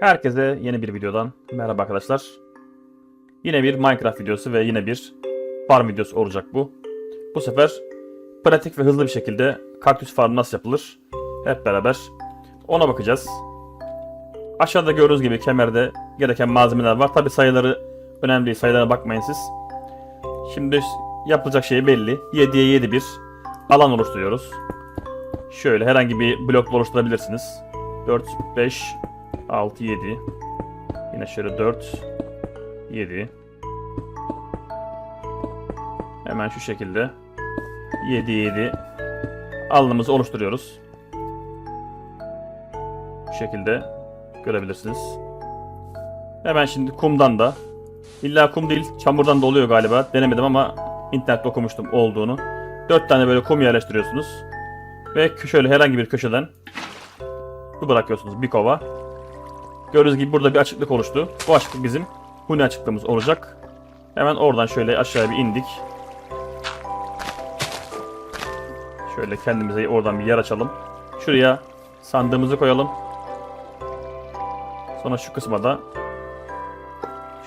Herkese yeni bir videodan merhaba arkadaşlar. Yine bir Minecraft videosu ve yine bir farm videosu olacak bu. Bu sefer pratik ve hızlı bir şekilde kaktüs farmı nasıl yapılır hep beraber ona bakacağız. Aşağıda gördüğünüz gibi kemerde gereken malzemeler var. Tabi sayıları önemli değil. Sayılara bakmayın siz. Şimdi yapılacak şey belli. 7'ye 7 bir alan oluşturuyoruz. Şöyle herhangi bir blok oluşturabilirsiniz. 4, 5, 6, 7. Yine şöyle 4, 7. Hemen şu şekilde 7, 7 alanımızı oluşturuyoruz. Bu şekilde görebilirsiniz. Hemen şimdi kumdan da illa kum değil çamurdan da oluyor galiba. Denemedim ama internette okumuştum olduğunu. 4 tane böyle kum yerleştiriyorsunuz. Ve şöyle herhangi bir köşeden su bırakıyorsunuz bir kova. Gördüğünüz gibi burada bir açıklık oluştu. Bu açıklık bizim huni açıklığımız olacak. Hemen oradan şöyle aşağıya bir indik. Şöyle kendimize oradan bir yer açalım. Şuraya sandığımızı koyalım. Sonra şu kısma da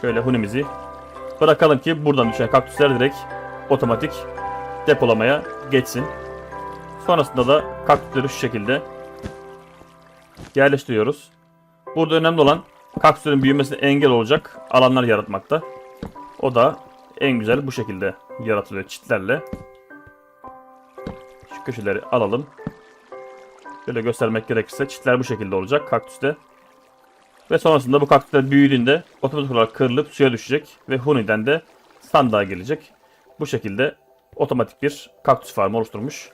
şöyle hunimizi bırakalım ki buradan düşen kaktüsler direkt otomatik depolamaya geçsin. Sonrasında da kaktüsleri şu şekilde yerleştiriyoruz. Burada önemli olan kaktüslerin büyümesine engel olacak alanlar yaratmakta. O da en güzel bu şekilde yaratılıyor çitlerle. Şu köşeleri alalım. Şöyle göstermek gerekirse çitler bu şekilde olacak kaktüste. Ve sonrasında bu kaktüsler büyüdüğünde otomatik olarak kırılıp suya düşecek ve Huni'den de sandığa gelecek. Bu şekilde otomatik bir kaktüs farmı oluşturmuş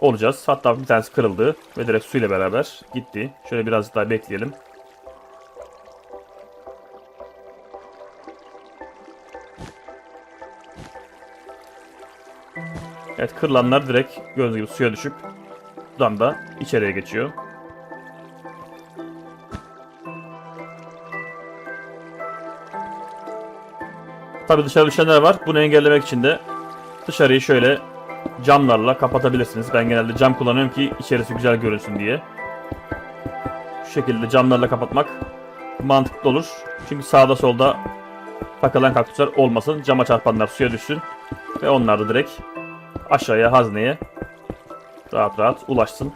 olacağız. Hatta bir tanesi kırıldı ve direkt suyla beraber gitti. Şöyle birazcık daha bekleyelim. Evet kırılanlar direkt gördüğünüz gibi suya düşüp buradan da içeriye geçiyor. Tabi dışarı düşenler var. Bunu engellemek için de dışarıyı şöyle camlarla kapatabilirsiniz. Ben genelde cam kullanıyorum ki içerisi güzel görünsün diye. Şu şekilde camlarla kapatmak mantıklı olur. Çünkü sağda solda takılan kaktüsler olmasın. Cama çarpanlar suya düşsün. Ve onlar da direkt aşağıya hazneye rahat rahat ulaşsın.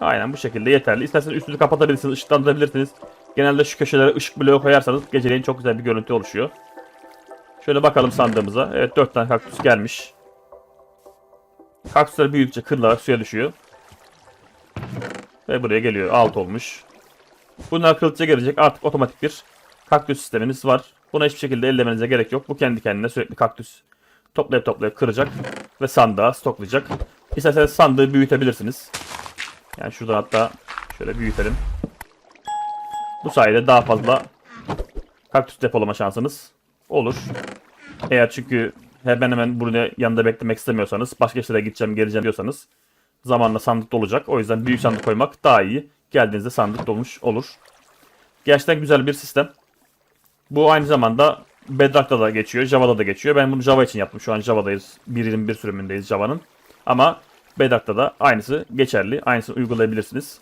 Aynen bu şekilde yeterli. İsterseniz üstünü kapatabilirsiniz, ışıklandırabilirsiniz. Genelde şu köşelere ışık bloğu koyarsanız geceleyin çok güzel bir görüntü oluşuyor. Şöyle bakalım sandığımıza. Evet 4 tane kaktüs gelmiş. Kaktüsler büyüdükçe kırılarak suya düşüyor. Ve buraya geliyor. 6 olmuş. Bunlar kırıldıkça gelecek. Artık otomatik bir kaktüs sisteminiz var. Buna hiçbir şekilde ellemenize gerek yok. Bu kendi kendine sürekli kaktüs toplayıp toplayıp kıracak ve sandığa stoklayacak. İsterseniz sandığı büyütebilirsiniz. Yani şuradan hatta şöyle büyütelim. Bu sayede daha fazla kaktüs depolama şansınız olur. Eğer çünkü hemen hemen burada yanında beklemek istemiyorsanız, başka işlere gideceğim, geleceğim diyorsanız zamanla sandık dolacak. O yüzden büyük sandık koymak daha iyi. Geldiğinizde sandık dolmuş olur. Gerçekten güzel bir sistem. Bu aynı zamanda Bedrock'ta da geçiyor, Java'da da geçiyor. Ben bunu Java için yaptım. Şu an Java'dayız. 1.21 sürümündeyiz Java'nın. Ama Bedrock'ta da aynısı geçerli. Aynısını uygulayabilirsiniz.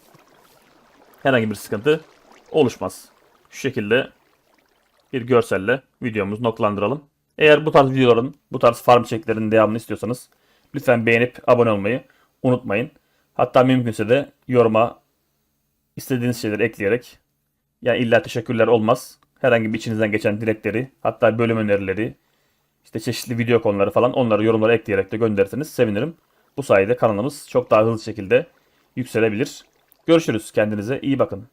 Herhangi bir sıkıntı oluşmaz. Şu şekilde bir görselle videomuzu noktalandıralım. Eğer bu tarz videoların, bu tarz farm çeklerinin devamını istiyorsanız lütfen beğenip abone olmayı unutmayın. Hatta mümkünse de yoruma istediğiniz şeyleri ekleyerek yani illa teşekkürler olmaz. Herhangi bir içinizden geçen dilekleri, hatta bölüm önerileri, işte çeşitli video konuları falan onları yorumlara ekleyerek de gönderirseniz sevinirim. Bu sayede kanalımız çok daha hızlı şekilde yükselebilir. Görüşürüz. Kendinize iyi bakın.